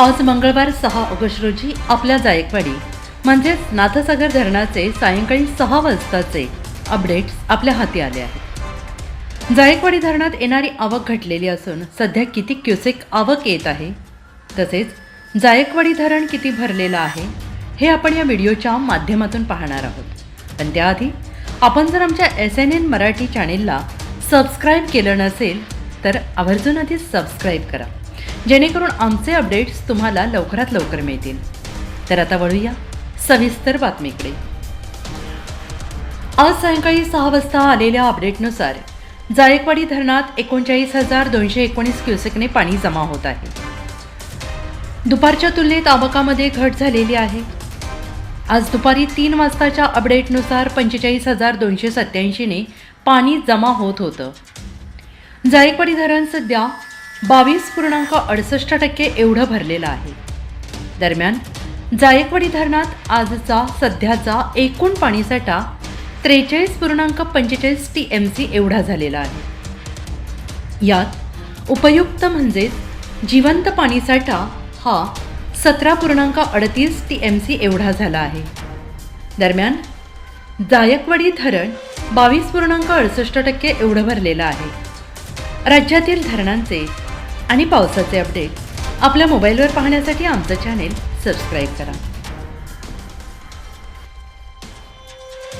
आज मंगळवार सहा ऑगस्ट रोजी आपल्या जायकवाडी म्हणजेच नाथसागर धरणाचे सायंकाळी सहा वाजताचे अपडेट्स आपल्या हाती आले आहेत. जायकवाडी धरणात येणारी आवक घटलेली असून सध्या किती क्युसेक आवक येत आहे तसेच जायकवाडी धरण किती भरलेलं आहे हे आपण या व्हिडिओच्या माध्यमातून पाहणार आहोत. पण त्याआधी आपण जर आमच्या एस एन एन मराठी चॅनेलला सबस्क्राईब केलं नसेल तर आवर्जून आधी सबस्क्राईब करा. जेणेकरून आमचे अपडेट्स तुम्हाला लवकरात लवकर मिळतील. तर आता वळूया सविस्तर बातमीकडे. आज सायंकाळी सहा वाजता आलेल्या अपडेटनुसार जायकवाडी धरणात एकोणचाळीस हजार दोनशे एकोणीस क्युसेकने पाणी जमा होत आहे. दुपारच्या तुलनेत आवकामध्ये घट झालेली आहे. आज दुपारी तीन वाजताच्या अपडेटनुसार पंचेचाळीस हजार दोनशे सत्याऐंशीने पाणी जमा होत होतं. जायकवाडी धरण सध्या बावीस पूर्णांक अडुसष्ट टक्के एवढं भरलेलं आहे. दरम्यान जायकवाडी धरणात आजचा सध्याचा एकूण पाणीसाठा त्रेचाळीस पूर्णांक पंचेचाळीस टी एम सी एवढा झालेला आहे. यात उपयुक्त म्हणजेच जिवंत पाणीसाठा हा सतरा पूर्णांक अडतीस टी एम सी एवढा झाला आहे. दरम्यान जायकवाडी धरण बावीस पूर्णांक अडसष्ट टक्के एवढं भरलेलं आहे. राज्यातील धरणांचे आणि पावसाचे अपडेट आपल्या मोबाईलवर पाहण्यासाठी आमचं चॅनेल सबस्क्राईब करा.